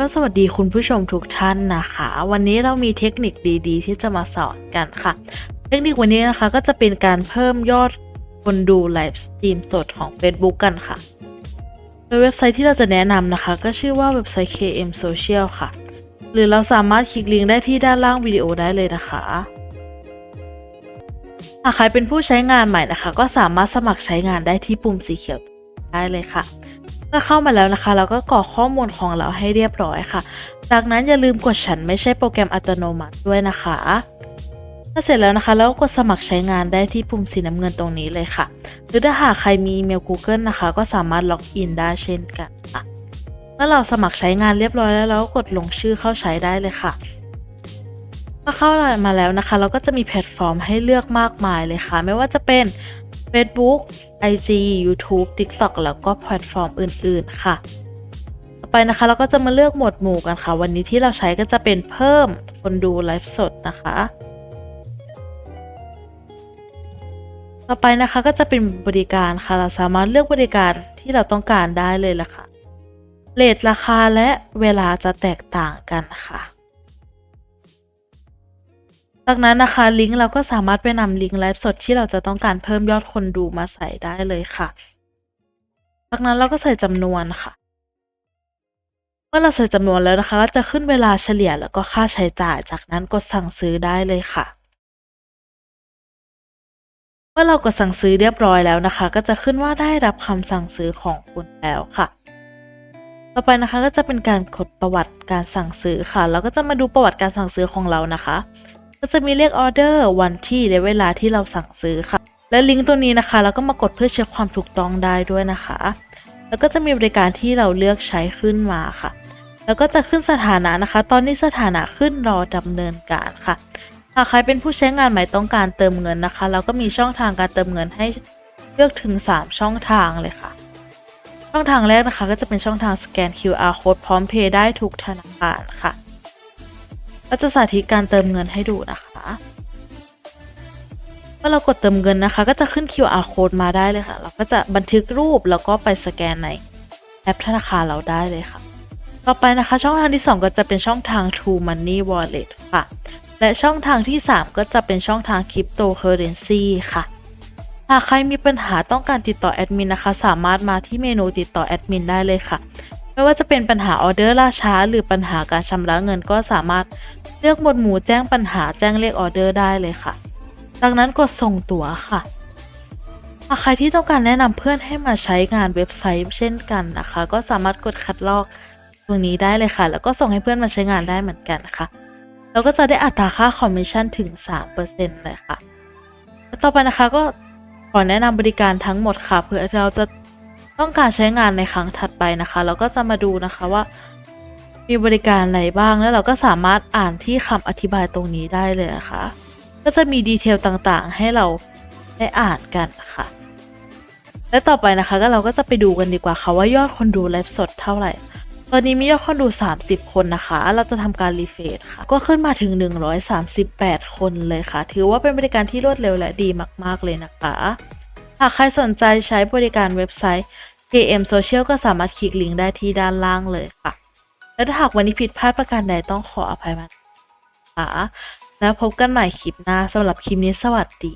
ก็สวัสดีคุณผู้ชมทุกท่านนะคะ วันนี้เรามีเทคนิคดีๆ ที่จะมาสอนกันค่ะ เทคนิควันนี้นะคะก็จะเป็นการเพิ่มยอดคนดูไลฟ์สตรีมสดของ Facebook กันค่ะโดยเว็บไซต์ที่เราจะแนะนำนะคะ ก็ชื่อว่าเว็บไซต์ KM Social ค่ะ หรือเราสามารถคลิกลิงก์ได้ที่ด้านล่างวิดีโอได้เลยนะคะหากใครเป็นผู้ใช้งานใหม่นะคะ ก็สามารถสมัครใช้งานได้ที่ปุ่มสีเขียวได้เลยค่ะ เมื่อเข้ามาแล้วนะคะ เราก็กรอกข้อมูลของเราให้เรียบร้อยค่ะ จากนั้นอย่าลืมกดฉันไม่ใช่โปรแกรมอัตโนมัติด้วยนะคะถ้าเสร็จแล้วนะคะ แล้วก็กดสมัครใช้งานได้ที่ปุ่มสีน้ำเงินตรงนี้เลยค่ะ หรือถ้าหากใครมีอีเมล Google นะคะ ก็สามารถล็อกอินได้เช่นกันค่ะเมื่อเราสมัครใช้งานเรียบร้อยแล้วเราก็กดลงชื่อเข้าใช้ได้เลยค่ะเมื่อเข้ามาแล้วนะคะ เราก็จะมีแพลตฟอร์มให้เลือกมากมายเลยค่ะ ไม่ว่าจะเป็น Facebook IG YouTube TikTok แล้วก็แพลตฟอร์มอื่น ๆ ค่ะ ต่อไปนะคะเราก็จะมาเลือกหมวดหมู่กันค่ะ วันนี้ที่เราใช้ก็จะเป็นเพิ่มคนดูไลฟ์สดนะคะ ต่อไปนะคะก็จะเป็นบริการค่ะ เราสามารถเลือกบริการที่เราต้องการได้เลยละค่ะเรทราคาและเวลาจะแตกต่างกันค่ะ จากนั้นนะคะลิงก์เราก็สามารถไปนำลิงก์ไลฟ์สดที่เราจะต้องการเพิ่มยอดคนดูมาใส่ได้เลยค่ะ จากนั้นเราก็ใส่จำนวนค่ะ เมื่อเราใส่จำนวนแล้วนะคะ ก็จะขึ้นเวลาเฉลี่ยแล้วก็ค่าใช้จ่าย จากนั้นกดสั่งซื้อได้เลยค่ะ เมื่อเรากดสั่งซื้อเรียบร้อยแล้วนะคะ ก็จะขึ้นว่าได้รับคำสั่งซื้อของคุณแล้วค่ะ ต่อไปนะคะก็จะเป็นการกดประวัติการสั่งซื้อค่ะแล้วก็จะมาดูประวัติการสั่งซื้อของเรานะคะ ก็จะมีเลขออเดอร์วันที่และเวลาที่เราสั่งซื้อค่ะ และลิงก์ตัวนี้นะคะ เราก็มากดเพื่อเช็คความถูกต้องได้ด้วยนะคะ แล้วก็จะมีบริการที่เราเลือกใช้ขึ้นมาค่ะ แล้วก็จะขึ้นสถานะนะคะ ตอนนี้สถานะขึ้นรอดำเนินการค่ะหากใครเป็นผู้ใช้งานใหม่ต้องการเติมเงินนะคะ เราก็มีช่องทางการเติมเงินให้เลือกถึง 3 ช่องทางเลยค่ะ ช่องทางแรกนะคะ ก็จะเป็นช่องทางสแกน QR code พร้อมเพย์ได้ทุกธนาคารค่ะ ก็จะสาธิตการเติมเงินให้ดูนะคะเมื่อเรากดเติมเงินนะคะ ก็จะขึ้น QR code มาได้เลยค่ะ เราก็จะบันทึกรูปแล้วก็ไปสแกนในแอปธนาคารเราได้เลยค่ะ ต่อไปนะคะ ช่องทางที่ 2 ก็จะเป็นช่องทาง True Money Wallet ค่ะ และช่องทางที่ 3 ก็จะเป็นช่องทาง Cryptocurrency ค่ะ หากใครมีปัญหาต้องการติดต่อแอดมินนะคะ สามารถมาที่เมนูติดต่อแอดมินได้เลยค่ะ ไม่ว่าจะเป็นปัญหาออเดอร์ล่าช้า หรือปัญหาการชำระเงินก็สามารถเลือกหมวดหมู่แจ้งปัญหาแจ้งเลขออเดอร์ได้เลยค่ะ จากนั้นกดส่งตั๋วค่ะหากใครที่ต้องการแนะนำเพื่อนให้มาใช้งานเว็บไซต์เช่นกันนะคะ ก็สามารถกดคัดลอกตรงนี้ได้เลยค่ะ แล้วก็ส่งให้เพื่อนมาใช้งานได้เหมือนกันค่ะเราก็จะได้อัตราค่าคอมมิชชั่นถึง 3%เลยค่ะ ต่อไปนะคะก็ขอแนะนำบริการทั้งหมดค่ะเพื่อเราจะ ต้องการใช้งานในครั้งถัดไปนะคะ เราก็จะมาดูนะคะว่า มีบริการอะไรบ้างแล้วเราก็สามารถอ่านที่คำอธิบายตรงนี้ได้เลยนะคะ ก็จะมีดีเทลต่างๆ ให้เราได้อ่านกันนะคะและต่อไปนะคะก็เราก็จะไปดูกันดีกว่าค่ะว่ายอดคนดูไลฟ์สดเท่าไหร่ ตอนนี้มียอดคนดู 30 คนนะคะ เราจะทำการรีเฟรชค่ะ ก็ขึ้นมาถึง 138 คนเลยค่ะ ถือว่าเป็นบริการที่รวดเร็วและดีมาก ๆเลยนะคะ หากใครสนใจใช้บริการเว็บไซต์ KM Social ก็สามารถคลิกลิงก์ได้ที่ด้านล่างเลยค่ะ และถ้าหากวันนี้ผิดพลาดประการใดต้องขออภัยมาค่ะแล้วพบกันใหม่คลิปหน้าสำหรับคลิปนี้สวัสดี